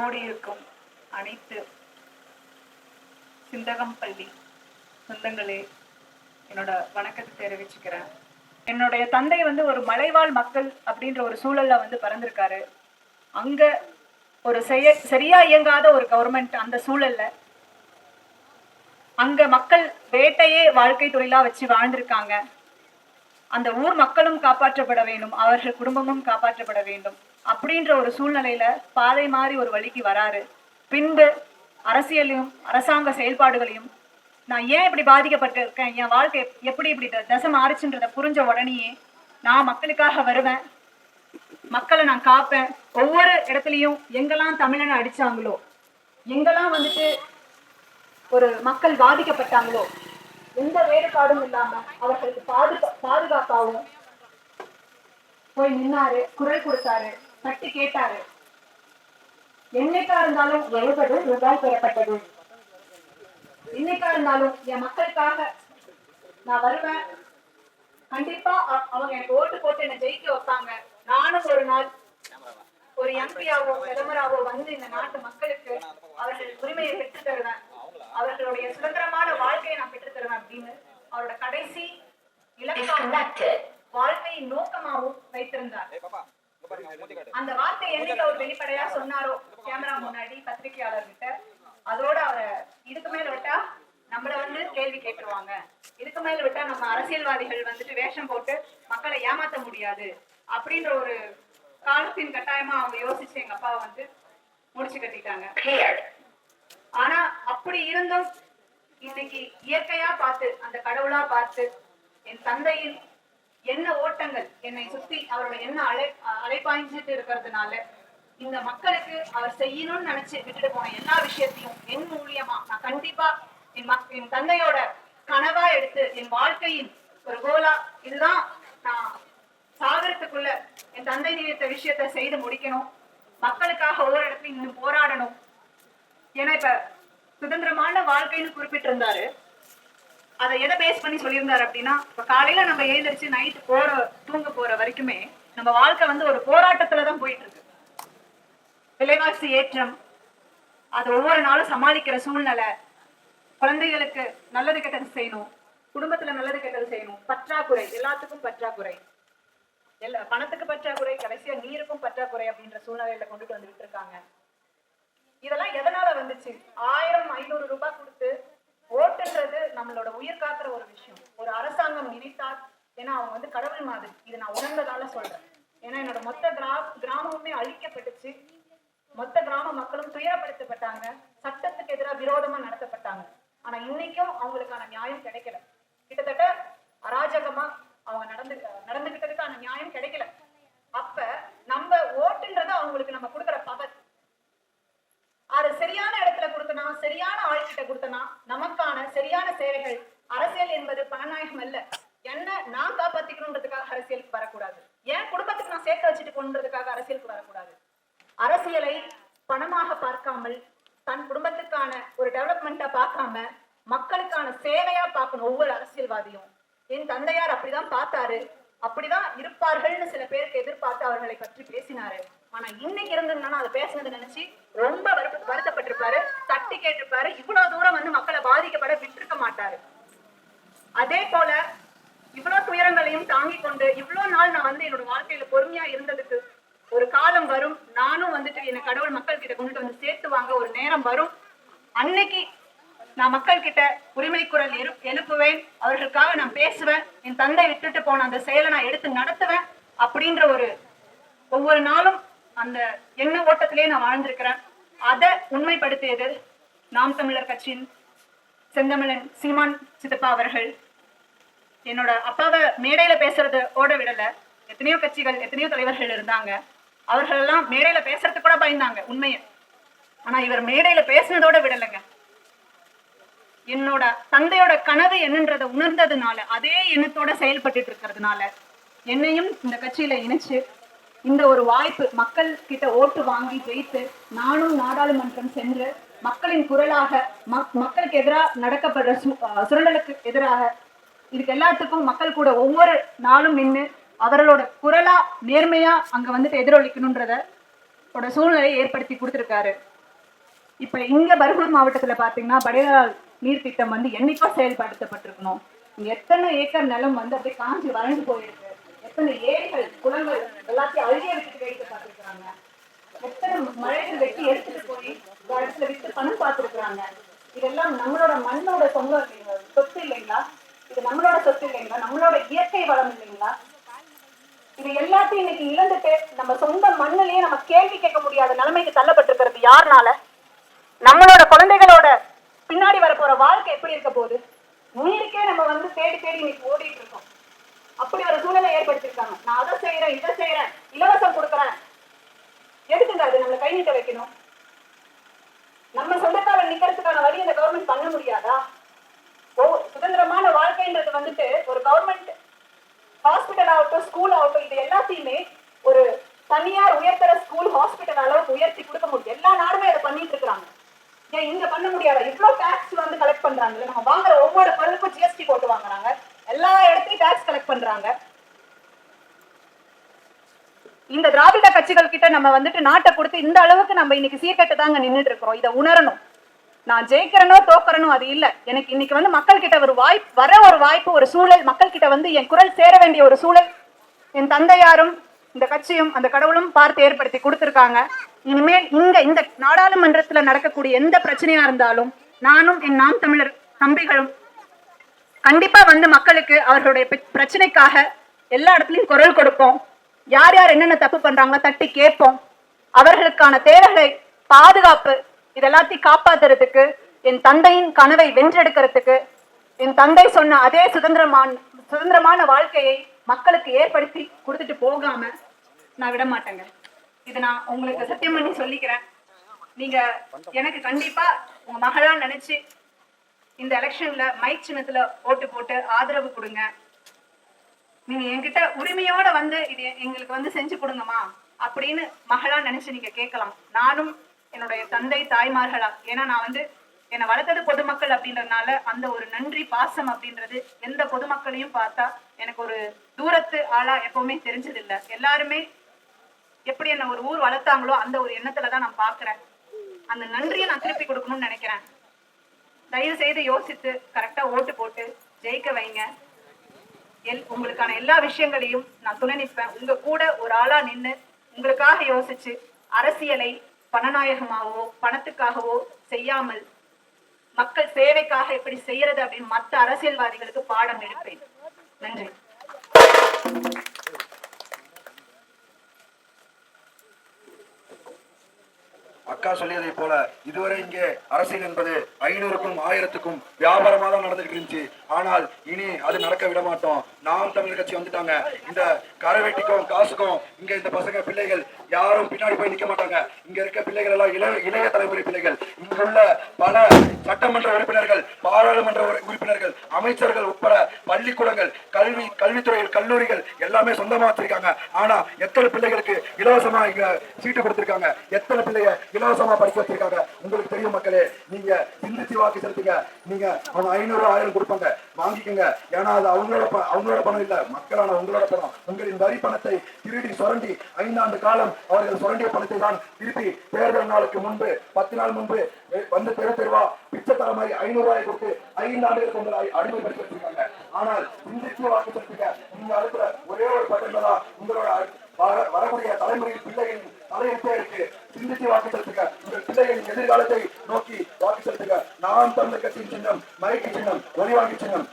கூடியிருக்கும் அனைத்து சிந்தகம் பள்ளி சொந்தங்களே என்னோட வணக்கத்தை தெரிவிச்சுக்கிறேன். என்னுடைய தந்தை வந்து ஒரு மலைவாழ் மக்கள் அப்படின்ற ஒரு சூழல்ல வந்து பிறந்திருக்காரு. அங்க ஒரு செய்ய சரியா இயங்காத ஒரு கவர்மெண்ட் அந்த சூழல்ல அங்க மக்கள் வேட்டையே வாழ்க்கை தொழிலா வச்சு வாழ்ந்திருக்காங்க. அந்த ஊர் மக்களும் காப்பாற்றப்பட வேண்டும் அவர்கள் குடும்பமும் காப்பாற்றப்பட வேண்டும். அப்படின்ற ஒரு சூழ்நிலையில பாதை மாறி ஒரு வழிக்கு வராரு. பின்பு அரசியலையும் அரசாங்க செயல்பாடுகளையும் நான் ஏன் இப்படி பாதிக்கப்பட்டிருக்கேன்? என் வாழ்க்கை எப்படி இப்படி த- தசை மாறுச்சுன்றதை புரிஞ்ச உடனேயே நான் மக்களுக்காக வருவேன். மக்களை நான் காப்பேன். ஒவ்வொரு இடத்துலையும் எங்கெல்லாம் தமிழனை அடிச்சாங்களோ எங்கெல்லாம் வந்துட்டு ஒரு மக்கள் பாதிக்கப்பட்டாங்களோ எந்த வேறுபாடும் இல்லாம அவர்களுக்கு பாதுகா பாதுகாப்பாகவும் போய் நின்னாரு குரல் கொடுத்தாரு. தட்டி கேட்டாரு. என்னைக்கா இருந்தாலும் எழுபது ரூபாய் பெறப்பட்டது. என்னைக்கா இருந்தாலும் என் மக்களுக்காக நான் வருவேன். கண்டிப்பா அவங்க எனக்கு ஓட்டு போட்டு என்னை ஜெயிக்க வைப்பாங்க. நானும் ஒரு நாள் ஒரு எம்பியாவோ பிரதமராவோ வந்து இந்த நாட்டு மக்களுக்கு அவர்கள் உரிமையை பெற்றுத் தருவேன். அவர்களுடைய சுதந்திரமான வாழ்க்கையை நான் பெற்றுத் தருவேன் அப்படின்னு அவரோட கடைசி இலக்காகவும் வாழ்க்கையின் நோக்கமாகவும் வைத்திருந்தார். அந்த வார்த்தை என்னைக்கு அவர் வெளிப்படையா சொன்னாரோ கேமரா முன்னாடி பத்திரிகையாளர்கிட்ட அதோட அவரை இதுக்கு மேல விட்டா நம்மள வந்து கேள்வி கேட்டுருவாங்க. இதுக்கு மேல விட்டா நம்ம அரசியல்வாதிகள் வந்துட்டு வேஷம் போட்டு மக்களை ஏமாத்த முடியாது அப்படின்ற ஒரு காலத்தின் கட்டாயமா அவங்க யோசிச்சு எங்க அப்பாவை வந்து முடிச்சு கட்டிட்டாங்க. ஆனா அப்படி இருந்தும் இன்னைக்கு இயற்கையா பார்த்து அந்த கடவுளா பார்த்து என் தந்தையின் என்ன ஓட்டங்கள் என்னை சுத்தி அவரோட என்ன அலை அலைப்பாய்ஞ்சிட்டு இருக்கிறதுனால இந்த மக்களுக்கு அவர் செய்யணும்னு நினைச்சு விட்டுட்டு போன எல்லா விஷயத்தையும் என் மூலியமா நான் கண்டிப்பா என் மக் என் தந்தையோட கனவா எடுத்து என் வாழ்க்கையின் ஒரு கோலா இதுதான் நான் சாகரத்துக்குள்ள என் தந்தை நினைத்த விஷயத்தை செய்து முடிக்கணும். மக்களுக்காக ஒவ்வொரு இடத்துலயும் இன்னும் போராடணும். ஏன்னா இப்ப சுதந்திரமான வாழ்க்கைன்னு குறிப்பிட்டிருந்தாரு. அதை எதை பேஸ் பண்ணி சொல்லியிருந்தாரு அப்படின்னா இப்ப காலையில நம்ம எழுந்திரிச்சு நைட்டு போற தூங்க போற வரைக்குமே நம்ம வாழ்க்கை வந்து ஒரு போராட்டத்துல தான் போயிட்டு இருக்கு விலைவாசி ஏற்றம் அது ஒவ்வொரு நாளும் சமாளிக்கிற சூழ்நிலை குழந்தைகளுக்கு நல்லது கெட்டது செய்யணும் குடும்பத்துல நல்லது கெட்டது செய்யணும் பற்றாக்குறை எல்லாத்துக்கும் பற்றாக்குறை. எல்லா பணத்துக்கு பற்றாக்குறை கடைசியா நீருக்கும் பற்றாக்குறை அப்படின்ற சூழ்நிலையில கொண்டுட்டு வந்துட்டு இருக்காங்க. இதெல்லாம் எதனால வந்துச்சு? ஆயிரம் ஐநூறு ரூபாய் கொடுத்து ஓட்டுன்றது நம்மளோட உயிர் காக்குற ஒரு விஷயம். ஒரு அரசாங்கம் நினைத்தால் ஏன்னா அவங்க வந்து கடவுள் மாதிரி. இது நான் உணர்ந்ததால சொல்றேன். ஏன்னா என்னோட மொத்த கிரா கிராமமுமே அழிக்கப்பட்டுச்சு. மொத்த கிராம மக்களும் துயரப்படுத்தப்பட்டாங்க. சட்டத்துக்கு எதிராக விரோதமா நடத்தப்பட்டாங்க. ஆனா இன்னைக்கும் அவங்களுக்கான நியாயம் கிடைக்கல. கிட்டத்தட்ட அராஜகமா அவங்க நடந்து நடந்துகிட்டதுக்கான நியாயம் கிடைக்கல. அப்ப நம்ம ஓட்டுன்றது அவங்களுக்கு நம்ம கொடுக்குற பவர் அது சரியான இடத்துல கொடுத்தனா சரியான ஆள்கிட்ட கொடுத்தனா நமக்கான சரியான சேவைகள் அரசியல் என்பது பணநாயகம் அல்ல. என்ன நான் காப்பாத்திக்கணுன்றதுக்காக அரசியலுக்கு வரக்கூடாது. என் குடும்பத்துக்கு நான் சேர்த்து வச்சுட்டு போன்றதுக்காக அரசியலுக்கு வரக்கூடாது. அரசியலை பணமாக பார்க்காமல் தன் குடும்பத்துக்கான ஒரு டெவலப்மெண்ட்டா பார்க்காம மக்களுக்கான சேவையா பார்க்கணும் ஒவ்வொரு அரசியல்வாதியும். என் தந்தையார் அப்படிதான் பார்த்தாரு. அப்படிதான் இருப்பார்கள்னு சில பேருக்கு எதிர்பார்த்து அவர்களை பற்றி பேசினாரு. ஆனா இன்னைக்கு இருந்திருந்தா அதை பேசுனது நினைச்சு ரொம்ப வருத்தப்பட்டிருப்பாரு. தட்டி கேட்டிருப்பாரு இவ்வளவு தூரம் வந்து மக்களை பாதிக்கப்பட விட்டிருக்க மாட்டாரு. அதே போல இவ்வளவு துயரங்களையும் தாங்கிக் கொண்டு இவ்வளவு நாள் நான் வந்து என்னோட வாழ்க்கையில பொறுமையா இருந்ததுக்கு ஒரு காலம் வரும். நானும் வந்துட்டு என்னை கடவுள் மக்கள் கிட்ட கொண்டுட்டு வந்து சேர்த்து வாங்க ஒரு நேரம் வரும். அன்னைக்கு நான் மக்கள் கிட்ட உரிமை குரல் எழுப்புவேன். அவர்களுக்காக நான் பேசுவேன். என் தந்தை விட்டுட்டு போன அந்த செயலை நான் எடுத்து நடத்துவேன் அப்படின்ற ஒரு ஒவ்வொரு நாளும் அந்த எண்ண ஓட்டத்திலே நான் வாழ்ந்திருக்கிறேன். அதை உண்மைப்படுத்தியது நாம் தமிழர் கட்சியின் செந்தமிழன் சீமான் சித்தப்பா அவர்கள். என்னோட அப்பாவை மேடையில பேசுறது ஓட விடல. எத்தனையோ கட்சிகள் எத்தனையோ தலைவர்கள் இருந்தாங்க. அவர்கள் எல்லாம் மேடையில பேசுறதுக்கு கூட பயந்தாங்க உண்மையை. ஆனா இவர் மேடையில பேசுனதோட விடலைங்க. என்னோட தந்தையோட கனவு என்னன்றத உணர்ந்ததுனால அதே எண்ணத்தோட செயல்பட்டுட்டு இருக்கிறதுனால என்னையும் இந்த கட்சியில இணைச்சு இந்த ஒரு வாய்ப்பு மக்கள் கிட்ட ஓட்டு வாங்கி ஜெயித்து நானும் நாடாளுமன்றம் சென்று மக்களின் குரலாக மக்- மக்களுக்கு எதிராக நடக்கப்படுற சு- சுரண்டலுக்கு எதிராக இதுக்கு எல்லாத்துக்கும் மக்கள் கூட ஒவ்வொரு நாளும் நின்று அவர்களோட குரலா நேர்மையா அங்க வந்துட்டு எதிரொலிக்கணுன்றத சூழ்நிலையை ஏற்படுத்தி கொடுத்துருக்காரு. இப்ப இங்க பர்கூர் மாவட்டத்துல பாத்தீங்கன்னா படையலால் நீர் திட்டம் வந்து என்னைக்கோ செயல்படுத்தப்பட்டிருக்கணும். இங்க எத்தனை ஏக்கர் நிலம் வந்து அப்படியே காஞ்சி வறண்டு போயிருக்கு. எத்தனை ஏரிகள் குளங்கள் எல்லாத்தையும் அழுகிய விட்டுட்டு வேடிக்கை பார்த்துருக்காங்க எத்தனை மழைகள் வெட்டி எடுத்துட்டு போய் இடத்துல விட்டு பணம் பார்த்துருக்குறாங்க. இதெல்லாம் நம்மளோட மண்ணோட சொந்தம் இல்லைங்களா? சொத்து இல்லைங்களா? இது நம்மளோட சொத்து இல்லைங்களா? நம்மளோட இயற்கை வளம் இல்லைங்களா? இது எல்லாத்தையும் இன்னைக்கு இழந்துட்டு நம்ம சொந்த மண்ணிலேயே நம்ம கேள்வி கேட்க முடியாத நிலைமைக்கு தள்ளப்பட்டிருக்கிறது யாருனால? நம்மளோட குழந்தைகளோட பின்னாடி வரப்போற வாழ்க்கை எப்படி இருக்க போகுது? உயிருக்கே நம்ம வந்து தேடி தேடி இன்னைக்கு ஓடிட்டு இருக்கோம். அப்படி ஒரு சூழலை ஏற்படுத்திருக்காங்க நான் அதை செய்யறேன் இதை செய்யறேன் இலவசம் கொடுக்குறேன். எதுக்குங்க அது நம்மளை கை நீட்ட வைக்கணும்? நம்ம சொந்தக்கார நிக்கிறதுக்கான வழி இந்த கவர்மெண்ட் பண்ண முடியாதா? ஓ சுதந்திரமான வாழ்க்கைன்றது வந்துட்டு ஒரு கவர்மெண்ட் ஹாஸ்பிட்டல் ஆகட்டும் ஸ்கூல் ஆகட்டும் இது எல்லாத்தையுமே ஒரு தனியார் உயர்தர ஸ்கூல் ஹாஸ்பிட்டல் அளவுக்கு உயர்த்தி கொடுக்க முடியும் எல்லா நாடுமே அதை பண்ணிட்டு இருக்காங்க ஏன் இங்க பண்ண முடியாதா இவ்வளவு டாக்ஸ் வந்து கலெக்ட் பண்றாங்கல்ல நம்ம வாங்குற ஒவ்வொரு பொருளுக்கும் ஜிஎஸ்டி போட்டு வாங்குறாங்க எல்லா இடத்தையும் டாக்ஸ் கலெக்ட் பண்றாங்க இந்த திராவிட கட்சிகள் கிட்ட நம்ம வந்துட்டு நாட்டை கொடுத்து இந்த அளவுக்கு நம்ம இன்னைக்கு சீர்கட்டு தாங்க நின்னுட்டு இருக்கிறோம். இதை உணரணும். நான் ஜெயிக்கிறனோ தோக்கறனோ அது இல்ல. எனக்கு இன்னைக்கு வந்து மக்கள் கிட்ட ஒரு வாய்ப்பு வர ஒரு வாய்ப்பு ஒரு சூழல் மக்கள் கிட்ட வந்து என் குரல் சேர வேண்டிய ஒரு சூழல் என் தந்தையாரும் இந்த கட்சியும் அந்த கடவுளும் பார்த்து ஏற்படுத்தி கொடுத்துருக்காங்க. இனிமேல் இங்க இந்த நாடாளுமன்றத்துல நடக்கக்கூடிய எந்த பிரச்சனையா இருந்தாலும் நானும் என் நாம் தமிழர் தம்பிகளும் கண்டிப்பா வந்து மக்களுக்கு அவர்களுடைய பிரச்சனைக்காக எல்லா இடத்துலயும் குரல் கொடுப்போம். யார் யார் என்னென்ன தப்பு பண்றாங்களோ தட்டி கேட்போம். அவர்களுக்கான தேவைகளை பாதுகாப்பு இதெல்லாத்தையும் காப்பாத்துறதுக்கு என் தந்தையின் கனவை வென்றெடுக்கிறதுக்கு என் தந்தை சொன்ன அதே சுதந்திரமான சுதந்திரமான வாழ்க்கையை மக்களுக்கு ஏற்படுத்தி கொடுத்துட்டு போகாம நான் விட மாட்டேங்க. இது நான் உங்களுக்கு சத்தியம் பண்ணி சொல்லிக்கிறேன். நீங்க எனக்கு கண்டிப்பா உங்க மகளா நினைச்சு இந்த எலெக்ஷன்ல மைக் சின்னத்துல ஓட்டு போட்டு ஆதரவு கொடுங்க. நீங்க என்கிட்ட உரிமையோட வந்து இது எங்களுக்கு வந்து செஞ்சு கொடுங்கம்மா அப்படின்னு மகளா நினைச்சு நீங்க கேட்கலாம். நானும் என்னுடைய தந்தை தாய்மார்களா ஏன்னா நான் வந்து என்னை வளர்த்தது பொதுமக்கள் அப்படின்றதுனால அந்த ஒரு நன்றி பாசம் அப்படின்றது எந்த பொதுமக்களையும் பார்த்தா எனக்கு ஒரு தூரத்து ஆளா எப்பவுமே தெரிஞ்சது இல்ல எல்லாருமே எப்படி என்ன ஒரு ஊர் வளர்த்தாங்களோ அந்த ஒரு எண்ணத்துல தான் நான் பாக்குறேன். அந்த நன்றியை நான் திருப்பி கொடுக்கணும்னு நினைக்கிறேன். தயவு செய்து யோசித்து கரெக்டா ஓட்டு போட்டு ஜெயிக்க வைங்க. எல் உங்களுக்கான எல்லா விஷயங்களையும் நான் துணை நிற்பேன். உங்க கூட ஒரு ஆளா நின்னு உங்களுக்காக யோசிச்சு அரசியலை பணநாயகமாகவோ பணத்துக்காகவோ செய்யாமல் மக்கள் சேவைக்காக எப்படி செய்யறது அப்படின்னு மத்த அரசியல்வாதிகளுக்கு பாடம் எடுப்பேன். நன்றி. அக்கா சொல்லியதை போல இதுவரை இங்கே அரசியல் என்பது ஐநூறுக்கும் ஆயிரத்துக்கும் வியாபாரமாக தான் நடந்துட்டு இருந்துச்சு. ஆனால் இனி அது நடக்க விட மாட்டோம். நாம் தமிழ் கட்சி வந்துட்டாங்க. இந்த கரவேட்டிக்கும் காசுக்கும் இங்க இந்த பசங்க பிள்ளைகள் யாரும் பின்னாடி போய் நிக்க மாட்டாங்க. இங்க இருக்க பிள்ளைகள் எல்லாம் இளைய இளைய தலைமுறை பிள்ளைகள். இங்குள்ள பல சட்டமன்ற உறுப்பினர்கள் பாராளுமன்ற உறு- உறுப்பினர்கள் அமைச்சர்கள் உட்பட பள்ளிக்கூடங்கள் கல்வி கல்வித்துறைகள் கல்லூரிகள் எல்லாமே சொந்தமா வச்சிருக்காங்க. ஆனா எத்தனை பிள்ளைகளுக்கு இலவசமா இங்க சீட்டு கொடுத்திருக்காங்க? எத்தனை பிள்ளைய இலவசமா படிக்க வச்சிருக்காங்க? உங்களுக்கு தெரியும் மக்களே நீங்க சிந்திச்சு வாக்கு செலுத்துங்க. நீங்க அவன் ஐநூறு ஆயிரம் கொடுப்பாங்க. வாங்கிக்கோங்க. ஏன்னா அது அவங்களோட அவங்களோட பணம் இல்ல. மக்களான உங்களோட பணம். உங்களின் வரி பணத்தை திருடி சுரண்டி ஐந்தாண்டு காலம் அவர்கள் சுரண்டிய பணத்தை தான் திருப்பி தேர்தல் நாளுக்கு முன்பு பத்து நாள் முன்பு வந்து தெரு தெருவா பிச்சை தர மாதிரி ஐநூறு ரூபாய் கொடுத்து ஐந்து ஆண்டுகளுக்கு உங்களை அடிமைப்படுத்தி வச்சிருக்காங்க. ஆனால் சிந்திச்சு வாக்கு செலுத்துங்க. நீங்க அழுத்துற ஒரே ஒரு பட்டன் தான் உங்களோட வர- வரக்கூடிய தலைமுறையில் பிள்ளைகளின் தலையெழுத்தே இருக்கு. சிந்தித்து வாக்கு செலுத்துங்க. உங்கள் பிள்ளைகளின் எதிர்காலத்தை நோக்கி வாக்கு செலுத்துங்க. நாம் தமிழர் கட்சியின் சின்னம் மயக்கி சின்னம் ஒளிவாங்கி சின்னம்.